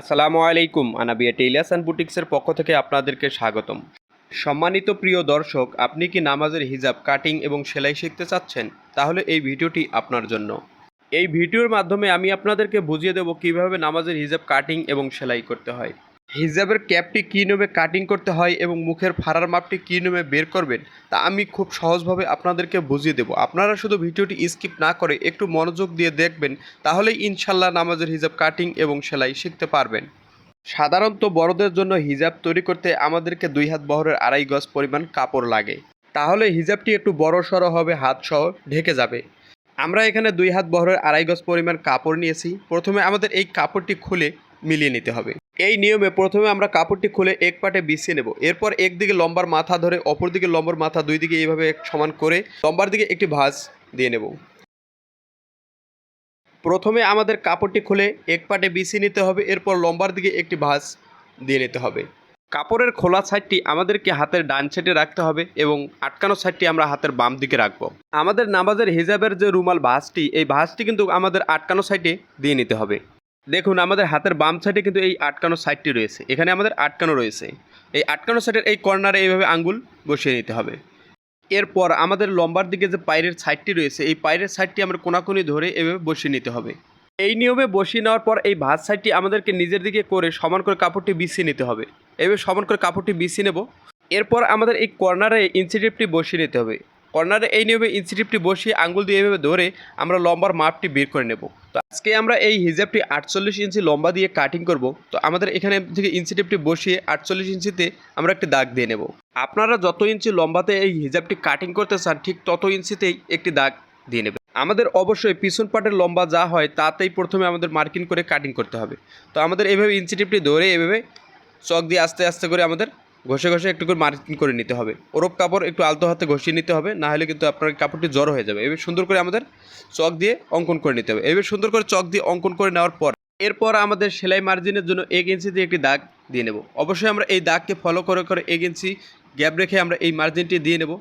আসসালামু আলাইকুম, Anabia tailors and বুটিক্সের পক্ষ থেকে আপনাদেরকে স্বাগতম। সম্মানিত প্রিয় দর্শক, আপনি কি নামাজের হিজাব, কাটিং এবং সেলাই শিখতে চাচ্ছেন? তাহলে এই ভিডিওটি আপনার জন্য। এই ভিডিওর মাধ্যমে আমি আপনাদেরকে বুঝিয়ে দেব কীভাবে নামাজের হিজাব, কাটিং এবং সেলাই করতে হয়। হিজাবের ক্যাপটি কী নিয়মে কাটিং করতে হয় এবং মুখের ফাড়ার মাপটি কী নিয়মে বের করবেন, তা আমি খুব সহজভাবে আপনাদেরকে বুঝিয়ে দেব। আপনারা শুধু ভিডিওটি স্কিপ না করে একটু মনোযোগ দিয়ে দেখবেন, তাহলেই ইনশাল্লাহ নামাজের হিজাব কাটিং এবং সেলাই শিখতে পারবেন। সাধারণত বড়দের জন্য হিজাব তৈরি করতে আমাদেরকে দুই হাত বহরের আড়াই গজ পরিমাণ কাপড় লাগে। তাহলে হিজাবটি একটু বড় সড়ো হবে, হাত সহ ঢেকে যাবে। আমরা এখানে দুই হাত বহরের আড়াই গজ পরিমাণ কাপড় নিয়েছি। প্রথমে আমাদের এই কাপড়টি খুলে মিলিয়ে নিতে হবে। এই নিয়মে প্রথমে আমরা কাপড়টি খুলে এক পাটে বিছিয়ে নেব। এরপর একদিকে লম্বার মাথা ধরে অপর দিকে লম্বার মাথা দুই দিকে এইভাবে সমান করে লম্বার দিকে একটি ভাঁজ দিয়ে নেব। প্রথমে আমাদের কাপড়টি খুলে এক পাটে বিছিয়ে নিতে হবে, এরপর লম্বার দিকে একটি ভাঁজ দিয়ে নিতে হবে। কাপড়ের খোলা সাইডটি আমাদেরকে হাতের ডান সাইডে রাখতে হবে এবং আটকানো সাইডটি আমরা হাতের বাম দিকে রাখব। আমাদের নামাজের হিজাবের যে রুমাল ভাঁজটি, এই ভাঁজটি কিন্তু আমাদের আটকানো সাইডে দিয়ে নিতে হবে। দেখুন, আমাদের হাতের বাম সাইডে কিন্তু এই আটকানো সাইডটি রয়েছে। এখানে আমাদের আটকানো রয়েছে। এই আটকানো সাইডের এই কর্নারে এইভাবে আঙ্গুল বসিয়ে নিতে হবে। এরপর আমাদের লম্বার দিকে যে পায়ের সাইডটি রয়েছে, এই পায়ের সাইডটি আমরা কোনাকুনি ধরে এভাবে বসিয়ে নিতে হবে। এই নিয়মে বসিয়ে নেওয়ার পর এই ভাত সাইডটি আমাদেরকে নিজের দিকে করে সমান করে কাপড়টি বিছিয়ে নিতে হবে। এভাবে সমান করে কাপড়টি বিছিয়ে নেব। এরপর আমাদের এই কর্নারে ইঞ্চিটিপটি বসিয়ে নিতে হবে। কর্নারে এই নিয়মে ইঞ্চিটিপটি বসিয়ে আঙ্গুল দিয়ে এভাবে ধরে আমরা লম্বার মাপটি বের করে নেব। তো আজকে আমরা এই হিজাবটি আটচল্লিশ ইঞ্চি লম্বা দিয়ে কাটিং করব। তো আমাদের এখানে থেকে ইঞ্চিটিপটি বসিয়ে আটচল্লিশ ইঞ্চিতে আমরা একটি দাগ দিয়ে নেব। আপনারা যত ইঞ্চি লম্বাতে এই হিজাবটি কাটিং করতে চান, ঠিক তত ইঞ্চিতেই একটি দাগ দিয়ে নেবে আমাদের অবশ্যই পিছন পাটের লম্বা যা হয় তাতেই প্রথমে আমাদের মার্কিং করে কাটিং করতে হবে। তো আমাদের এভাবে ইঞ্চিটিপটি ধরে এভাবে চক দিয়ে আস্তে আস্তে করে আমাদের ঘষে ঘষে একটু করে মার্কিং করে নিতে হবে। ওরপ কাপড় একটু আলতো হাতে ঘষিয়ে নিতে হবে, না হলে কিন্তু আপনার কাপড়টি জড়ো হয়ে যাবে। এবার সুন্দর করে আমাদের চক দিয়ে অঙ্কন করে নিতে হবে। এবার সুন্দর করে চক দিয়ে অঙ্কন করে নেওয়ার পর, এরপর আমাদের সেলাই মার্জিনের জন্য এক ইঞ্চি দিয়ে একটি দাগ দিয়ে নেব। অবশ্যই আমরা এই দাগকে ফলো করে করে এক ইঞ্চি গ্যাপ রেখে আমরা এই মার্জিনটি দিয়ে নেব।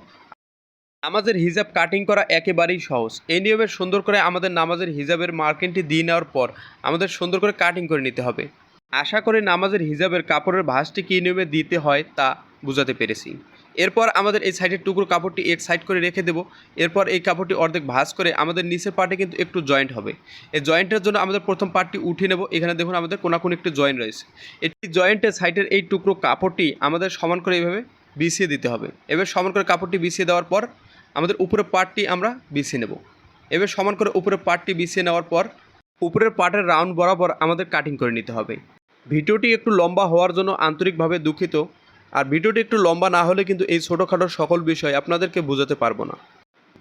আমাদের হিজাব কাটিং করা একেবারেই সহজ। এই নিয়মে সুন্দর করে আমাদের নামাজের হিজাবের মার্কিংটি দিয়ে নেওয়ার পর, আমাদের সুন্দর করে কাটিং করে নিতে হবে। আশা করি নামাজের হিজাবের কাপড়ের ভাঁজটি কী নিয়মে দিতে হয় তা বুঝাতে পেরেছি। এরপর আমাদের এই সাইডের টুকরো কাপড়টি এক সাইড করে রেখে দেবো। এরপর এই কাপড়টি অর্ধেক ভাঁজ করে আমাদের নিচের পার্টে কিন্তু একটু জয়েন্ট হবে। এই জয়েন্টের জন্য আমাদের প্রথম পার্টটি উঠিয়ে নেব। এখানে দেখুন আমাদের কোনাকুনি একটু জয়েন্ট রয়েছে। এটি জয়েন্টের সাইডের এই টুকরো কাপড়টি আমাদের সমান করে এইভাবে বিছিয়ে দিতে হবে। এবার সমান করে কাপড়টি বিছিয়ে দেওয়ার পর আমাদের উপরের পার্টটি আমরা বিছিয়ে নেব। এবার সমান করে উপরের পার্টটি বিছিয়ে নেওয়ার পর উপরের পার্টের রাউন্ড বরাবর আমাদের কাটিং করে নিতে হবে। ভিডিওটি একটু লম্বা হওয়ার জন্য আন্তরিকভাবে দুঃখিত। আর ভিডিওটি একটু লম্বা না হলে কিন্তু এই ছোটোখাটো সকল বিষয় আপনাদেরকে বোঝাতে পারব না।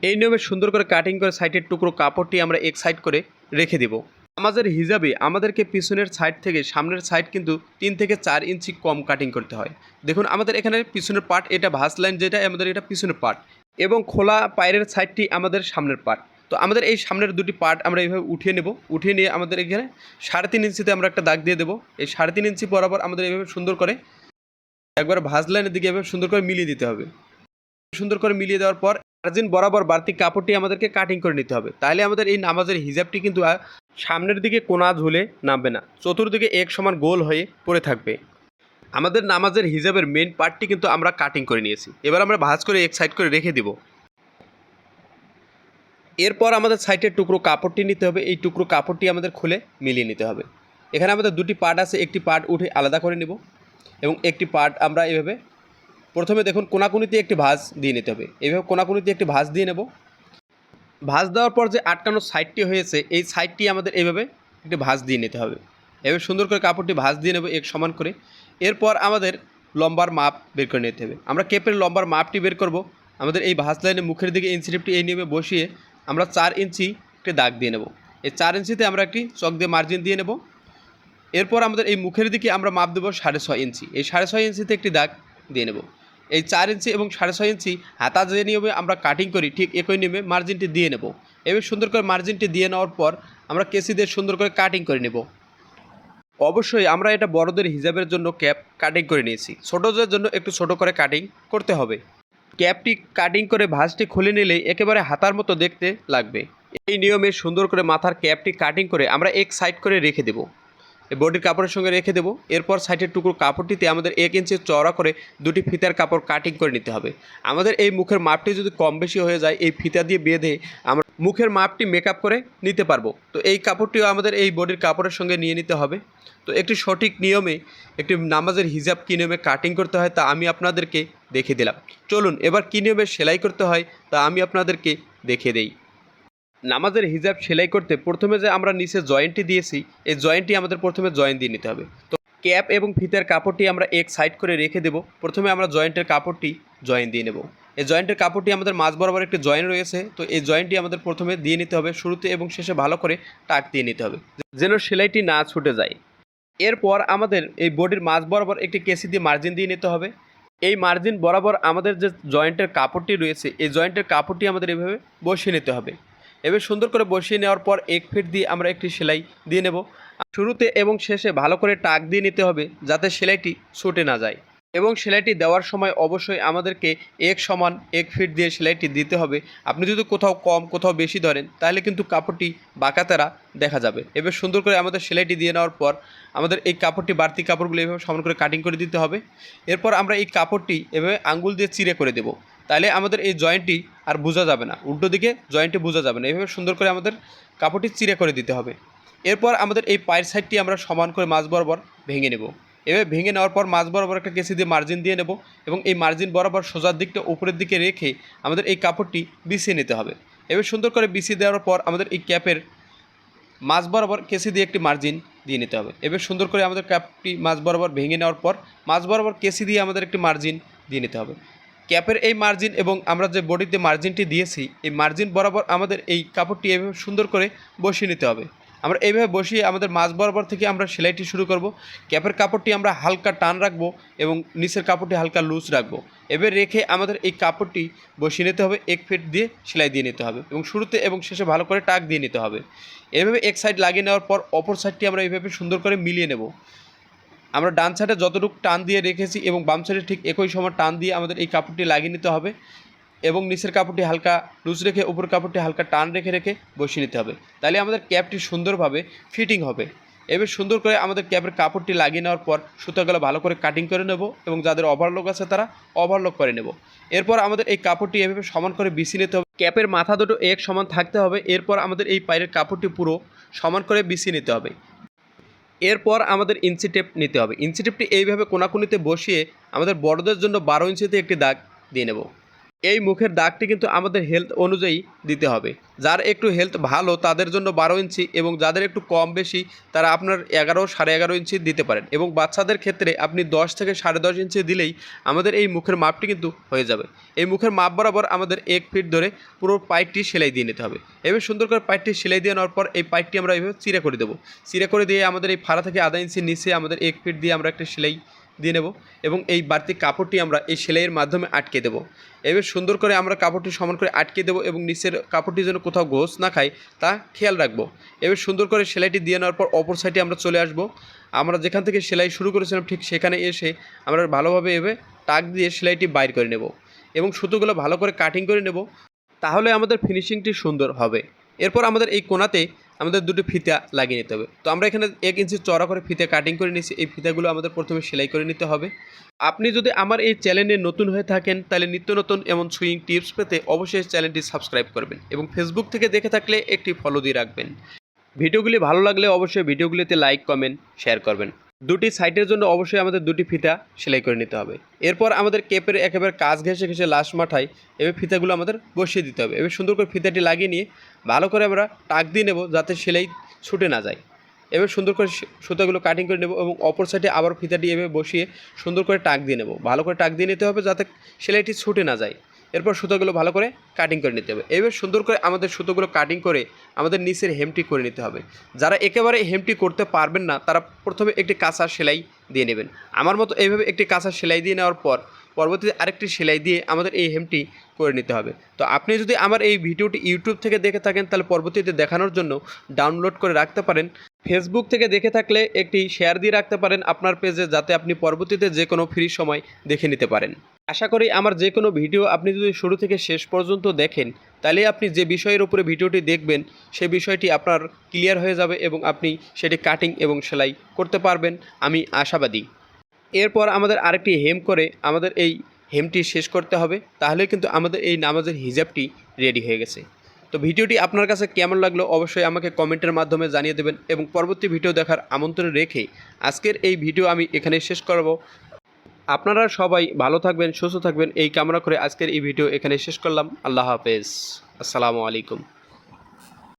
এই নিয়মে সুন্দর করে কাটিং করে সাইডের টুকরো কাপড়টি আমরা এক সাইড করে রেখে দিব। আমাদের হিজাবে আমাদেরকে পিছনের সাইড থেকে সামনের সাইড কিন্তু তিন থেকে চার ইঞ্চি কম কাটিং করতে হয়। দেখুন, আমাদের এখানে পিছনের পার্ট এটা ভাস লাইন যেটা, আমাদের এটা পিছনের পার্ট এবং খোলা পায়ের সাইডটি আমাদের সামনের পার্ট তো আমাদের এই সামনের দুটি পার্ট আমরা এইভাবে উঠিয়ে নেব। উঠিয়ে নিয়ে আমাদের এখানে সাড়ে তিন ইঞ্চিতে আমরা একটা দাগ দিয়ে দেবো। এই সাড়ে তিন ইঞ্চি বরাবর আমাদের এইভাবে সুন্দর করে একবার ভাজ লাইনের দিকে এভাবে সুন্দর করে মিলিয়ে দিতে হবে। সুন্দর করে মিলিয়ে দেওয়ার পর মার্জিন বরাবর বাড়তি কাপড়টি আমাদেরকে কাটিং করে নিতে হবে। তাহলে আমাদের এই নামাজের হিজাবটি কিন্তু সামনের দিকে কোনা ঝুলে নামবে না। চতুর্দিকে এক সমান গোল হয়ে পড়ে থাকবে। আমাদের নামাজের হিজাবের মেন পার্টটি কিন্তু আমরা কাটিং করে নিয়েছি। এবার আমরা ভাঁজ করে এক সাইড করে রেখে দিব। এরপর আমাদের সাইডের টুকরো কাপড়টি নিতে হবে। এই টুকরো কাপড়টি আমাদের খুলে মিলিয়ে নিতে হবে। এখানে আমাদের দুটি পার্ট আছে, একটি পার্ট উঠে আলাদা করে নিব এবং একটি পার্ট আমরা এভাবে প্রথমে দেখুন কোনাকুনিতে একটি ভাঁজ দিয়ে নিতে হবে। এইভাবে কোনাকুনিতে একটি ভাঁজ দিয়ে নেব। ভাঁজ দেওয়ার পর যে আটকানো সাইডটি হয়েছে, এই সাইডটি আমাদের এইভাবে একটি ভাঁজ দিয়ে নিতে হবে। এভাবে সুন্দর করে কাপড়টি ভাঁজ দিয়ে নেব এক সমান করে। এরপর আমাদের লম্বার মাপ বের করে নিতে হবে। আমরা কেপের লম্বার মাপটি বের করব। আমাদের এই ভাঁজ লাইনে মুখের দিকে ইঞ্চিটিপটি এই নিয়মে বসিয়ে আমরা চার ইঞ্চি একটি দাগ দিয়ে নেব। এই চার ইঞ্চিতে আমরা একটি চক দিয়ে মার্জিন দিয়ে নেব। এরপর আমাদের এই মুখের দিকে আমরা মাপ দেবো সাড়ে ছয় ইঞ্চি। এই সাড়ে ছয় ইঞ্চিতে একটি দাগ দিয়ে নেব। এই চার ইঞ্চি এবং সাড়ে ছয় ইঞ্চি হাতা যে নিয়মে আমরা কাটিং করি, ঠিক একই নিয়মে মার্জিনটি দিয়ে নেব। এবার সুন্দর করে মার্জিনটি দিয়ে নেওয়ার পর আমরা কেসি দিয়ে সুন্দর করে কাটিং করে নেব। অবশ্যই আমরা এটা বড়দের হিজাবের জন্য ক্যাপ কাটিং করে নিয়েছি। ছোটোদের জন্য একটু ছোট করে কাটিং করতে হবে। ক্যাপটি কাটিং করে ভাঁজটি খুলে নিলে একেবারে হাতার মতো দেখতে লাগবে। এই নিয়মে সুন্দর করে মাথার ক্যাপটি কাটিং করে আমরা এক সাইড করে রেখে দেব। বডির কাপড়ের সঙ্গে রেখে দেবো। এরপর সাইডের টুকরো কাপড়টিতে আমাদের এক ইঞ্চি চওড়া করে দুটি ফিতার কাপড় কাটিং করে নিতে হবে। আমাদের এই মুখের মাপটি যদি কম বেশি হয়ে যায়, এই ফিতা দিয়ে বেঁধে আমরা মুখের মাপটি মেকআপ করে নিতে পারব। তো এই কাপড়টিও আমাদের এই বডির কাপড়ের সঙ্গে নিয়ে নিতে হবে। তো একটি সঠিক নিয়মে একটি নামাজের হিজাব কী নিয়মে কাটিং করতে হয় তা আমি আপনাদেরকে দেখিয়ে দিলাম। চলুন, এবার কী নিয়মে সেলাই করতে হয় তা আমি আপনাদেরকে দেখিয়ে দেই। নামাজের হিজাব সেলাই করতে প্রথমে যে আমরা নিচে জয়েন্টটি দিয়েছি, এই জয়েন্টটি আমাদের প্রথমে জয়েন্ট দিয়ে নিতে হবে। তো ক্যাপ এবং ফিতের কাপড়টি আমরা এক সাইড করে রেখে দেব। প্রথমে আমরা জয়েন্টের কাপড়টি জয়েন্ট দিয়ে নেব। এই জয়েন্টের কাপড়টি আমাদের মাঝ বরাবর একটি জয়েন্ট রয়েছে, তো এই জয়েন্টটি আমাদের প্রথমে দিয়ে নিতে হবে, শুরুতে এবং শেষে ভালো করে টাক দিয়ে নিতে হবে, যেন সেলাইটি না ছুটে যায়। এরপর আমাদের এই বডির মাঝ বরাবর একটি কেসি দিয়ে মার্জিন দিয়ে নিতে হবে। এই মার্জিন বরাবর আমাদের যে জয়েন্টের কাপড়টি রয়েছে, এই জয়েন্টের কাপড়টি আমাদের এভাবে বসিয়ে নিতে হবে। এবার সুন্দর করে বসিয়ে নেওয়ার পর এক ফিট দিয়ে আমরা একটি সেলাই দিয়ে নেব। শুরুতে এবং শেষে ভালো করে টাক দিয়ে নিতে হবে, যাতে সেলাইটি ছুটে না যায়। এবং সেলাইটি দেওয়ার সময় অবশ্যই আমাদেরকে এক সমান এক ফিট দিয়ে সেলাইটি দিতে হবে। আপনি যদি কোথাও কম, কোথাও বেশি ধরেন, তাহলে কিন্তু কাপড়টি বাঁকাতেরা দেখা যাবে। এবার সুন্দর করে আমাদের সেলাইটি দিয়ে নেওয়ার পর আমাদের এই কাপড়টি, বাড়তি কাপড়গুলো এভাবে সমান করে কাটিং করে দিতে হবে। এরপর আমরা এই কাপড়টি এভাবে আঙ্গুল দিয়ে চিরে করে দেবো। তাহলে আমাদের এই জয়েন্টটি আর বোঝা যাবে না। উল্টো দিকে জয়েন্টটি বোঝা যাবে না। এভাবে সুন্দর করে আমাদের কাপড়টি চিরে করে দিতে হবে। এরপর আমাদের এই পায়ের সাইডটি আমরা সমান করে মাছ বরাবর ভেঙে নেব। এভাবে ভেঙে নেওয়ার পর মাছ বরাবর একটা কেসি দিয়ে মার্জিন দিয়ে নেব এবং এই মার্জিন বরাবর সোজার দিকটা উপরের দিকে রেখে আমাদের এই কাপড়টি বিছিয়ে নিতে হবে। এবার সুন্দর করে বিছিয়ে দেওয়ার পর আমাদের এই ক্যাপের মাছ বরাবর কেসি দিয়ে একটি মার্জিন দিয়ে নিতে হবে। এবার সুন্দর করে আমাদের ক্যাপটি মাছ বরাবর ভেঙে নেওয়ার পর মাছ বরাবর কেসি দিয়ে আমাদের একটি মার্জিন দিয়ে নিতে হবে। ক্যাপের এই মার্জিন এবং আমরা যে বডিতে মার্জিনটি দিয়েছি, এই মার্জিন বরাবর আমাদের এই কাপড়টি এভাবে সুন্দর করে বসিয়ে নিতে হবে। আমরা এইভাবে বসিয়ে আমাদের মাছ বরাবর থেকে আমরা সেলাইটি শুরু করব। ক্যাপের কাপড়টি আমরা হালকা টান রাখব এবং নিচের কাপড়টি হালকা লুজ রাখব। এবার রেখে আমাদের এই কাপড়টি বসিয়ে নিতে হবে, এক ফিট দিয়ে সেলাই দিয়ে নিতে হবে এবং শুরুতে এবং শেষে ভালো করে টাক দিয়ে নিতে হবে। এভাবে এক সাইড লাগিয়ে নেওয়ার পর অপর সাইডটি আমরা এইভাবে সুন্দর করে মিলিয়ে নেব। আমরা ডান সাইডে যতটুকু টান দিয়ে রেখেছি এবং বাম সাইডে ঠিক একই সময় টান দিয়ে আমাদের এই কাপড়টি লাগিয়ে নিতে হবে। এবং নিচের কাপড়টি হালকা লুজ রেখে উপর কাপড়টি হালকা টান রেখে রেখে বসিয়ে নিতে হবে। তাহলে আমাদের ক্যাপটি সুন্দরভাবে ফিটিং হবে। এবার সুন্দর করে আমাদের ক্যাপের কাপড়টি লাগিয়ে নেওয়ার পর সুতোগুলো ভালো করে কাটিং করে নেব এবং যাদের ওভারলোক আছে তারা ওভারলোক করে নেব। এরপর আমাদের এই কাপড়টি এভাবে সমান করে বিছিয়ে নিতে হবে। ক্যাপের মাথা দুটো এক সমান থাকতে হবে। এরপর আমাদের এই পায়ের কাপড়টি পুরো সমান করে বিছিয়ে নিতে হবে। এরপর আমাদের ইঞ্চি টেপ নিতে হবে। ইঞ্চি টেপটি এইভাবে কোনাকুনিতে বসিয়ে আমাদের বড়দের জন্য বারো ইঞ্চিতে একটি দাগ দিয়ে নেব। এই মুখের দাগটি কিন্তু আমাদের হেলথ অনুযায়ী দিতে হবে। যার একটু হেলথ ভালো, তাদের জন্য বারো ইঞ্চি এবং যাদের একটু কম বেশি, তারা আপনার এগারো, সাড়ে এগারো ইঞ্চি দিতে পারেন এবং বাচ্চাদের ক্ষেত্রে আপনি দশ থেকে সাড়ে দশ ইঞ্চি দিলেই আমাদের এই মুখের মাপটি কিন্তু হয়ে যাবে। এই মুখের মাপ বরাবর আমাদের এক ফিট ধরে পুরো পাইপটি সেলাই দিয়ে নিতে হবে। এবার সুন্দর করে পাইপটি সেলাই দিয়ে নেওয়ার পর এই পাইপটি আমরা এইভাবে চিরে করে দেবো। চিরে করে দিয়ে আমাদের এই ফাড়া থেকে আধা ইঞ্চি নিচে আমাদের এক ফিট দিয়ে আমরা একটা সেলাই দিয়ে নেব এবং এই বাড়তি কাপড়টি আমরা এই সেলাইয়ের মাধ্যমে আটকে দেবো। এবার সুন্দর করে আমরা কাপড়টি সমান করে আটকে দেবো এবং নিচের কাপড়টি যেন কোথাও ঘোষ না খায় তা খেয়াল রাখব। এবার সুন্দর করে সেলাইটি দিয়ে নেওয়ার পর অপর সাইডে আমরা চলে আসব। আমরা যেখান থেকে সেলাই শুরু করেছিলাম ঠিক সেখানে এসে আমরা ভালোভাবে এভাবে টাক দিয়ে সেলাইটি বাইর করে নেব এবং সুতোগুলো ভালো করে কাটিং করে নেব। তাহলে আমাদের ফিনিশিংটি সুন্দর হবে। এরপর আমাদের এই কোনাতে আমাদের দুটো ফিতা লাগিয়ে নিতে হবে। তো আমরা এখানে এক ইঞ্চি চড়া করে ফিতে কাটিং করে নিয়েছি। এই ফিতাগুলো আমাদের প্রথমে সেলাই করে নিতে হবে। আপনি যদি আমার এই চ্যানেলে নতুন হয়ে থাকেন, তাহলে নিত্য নতুন এমন সুইং টিপস পেতে অবশ্যই চ্যানেলটি সাবস্ক্রাইব করবেন এবং ফেসবুক থেকে দেখে থাকলে একটি ফলো দিয়ে রাখবেন। ভিডিওগুলি ভালো লাগলে অবশ্যই ভিডিওগুলিতে লাইক কমেন্ট শেয়ার করবেন। দুটি সাইটের জন্য অবশ্যই আমাদের দুটি ফিতা সেলাই করে নিতে হবে। এরপর আমাদের কেপের একেবারে কাজ ঘেসে ঘেসে লাশ মাঠায় এবার ফিতাগুলো আমাদের বসিয়ে দিতে হবে। এবার সুন্দর করে ফিতাটি লাগিয়ে নিয়ে ভালো করে আমরা টাক দিয়ে নেব যাতে সেলাই ছুটে না যায়। এবার সুন্দর করে সুতাগুলো কাটিং করে নেব এবং অপর সাইডে আবার ফিতাটি এভাবে বসিয়ে সুন্দর করে টাক দিয়ে নেব। ভালো করে টাক দিয়ে নিতে হবে যাতে সেলাইটি ছুটে না যায়। এরপর সুতোগুলো ভালো করে কাটিং করে নিতে হবে। এবার সুন্দর করে আমাদের সুতোগুলো কাটিং করে আমাদের নিচের হেমটি করে নিতে হবে। যারা একেবারে হেমটি করতে পারবেন না, তারা প্রথমে একটি কাঁচা সেলাই দিয়ে নেবেন। আমার মতো এইভাবে একটি কাঁচা সেলাই দিয়ে নেওয়ার পর পরবর্তীতে আরেকটি সেলাই দিয়ে আমাদের এই হেমটি করে নিতে হবে। তো আপনি যদি আমার এই ভিডিওটি ইউটিউব থেকে দেখে থাকেন, তাহলে পরবর্তীতে দেখানোর জন্য ডাউনলোড করে রাখতে পারেন। ফেসবুক থেকে দেখে থাকলে একটি শেয়ার দিয়ে রাখতে পারেন আপনার পেজে যাতে আপনি পরবর্তীতে যে কোনো ফ্রি সময় দেখে নিতে পারেন। আশা করি আমার যে কোনো ভিডিও আপনি যদি শুরু থেকে শেষ পর্যন্ত দেখেন, তাহলে আপনি যে বিষয়ের উপরে ভিডিওটি দেখবেন সেই বিষয়টি আপনার ক্লিয়ার হয়ে যাবে এবং আপনি সেটি কাটিং এবং সেলাই করতে পারবেন, আমি আশাবাদী। এরপর আমাদের আরেকটি হেম করে আমাদের এই হেমটি শেষ করতে হবে, তাহলে কিন্তু আমাদের এই নামাজের হিজাবটি রেডি হয়ে গেছে। তো ভিডিওটি আপনার কাছে কেমন লাগল অবশ্যই আমাকে কমেন্টের মাধ্যমে জানিয়ে দেবেন এবং পরবর্তী ভিডিও দেখার আমন্ত্রণ রেখে আজকের এই ভিডিও আমি এখানে শেষ করব। আপনারা সবাই ভালো থাকবেন, সুস্থ থাকবেন। এই কামনা করে আজকের এই ভিডিও এখানে শেষ করলাম। আল্লাহ হাফেজ। আসসালামু আলাইকুম।